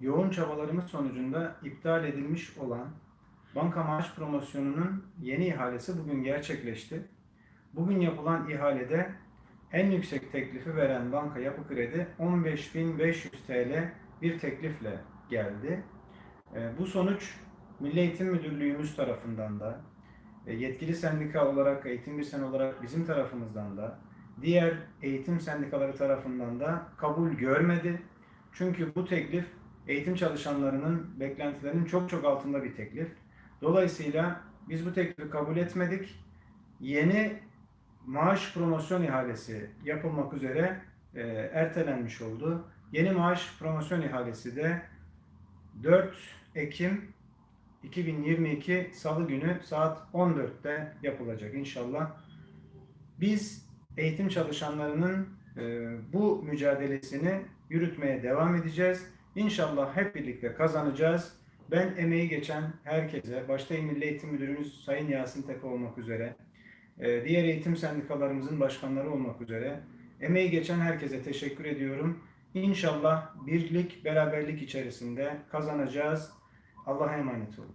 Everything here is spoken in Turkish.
yoğun çabalarımız sonucunda iptal edilmiş olan banka maaş promosyonunun yeni ihalesi bugün gerçekleşti. Bugün yapılan ihalede en yüksek teklifi veren banka Yapı Kredi 15.500 TL bir teklifle geldi. E, Bu sonuç Milli Eğitim Müdürlüğümüz tarafından da e, yetkili sendika olarak, eğitim birsen olarak bizim tarafımızdan da diğer eğitim sendikaları tarafından da kabul görmedi. Çünkü bu teklif eğitim çalışanlarının beklentilerinin çok çok altında bir teklif. Dolayısıyla biz bu teklifi kabul etmedik. Yeni maaş promosyon ihalesi yapılmak üzere e, ertelenmiş oldu. Yeni maaş promosyon ihalesi de 4 Ekim 2022 Salı günü saat 14'te yapılacak inşallah. Biz eğitim çalışanlarının e, bu mücadelesini yürütmeye devam edeceğiz. İnşallah hep birlikte kazanacağız. Ben emeği geçen herkese, başta İl Milli Eğitim Müdürümüz Sayın Yasin Tepe olmak üzere, e, diğer eğitim sendikalarımızın başkanları olmak üzere, emeği geçen herkese teşekkür ediyorum. İnşallah birlik, beraberlik içerisinde kazanacağız. Allah'a emanet olun.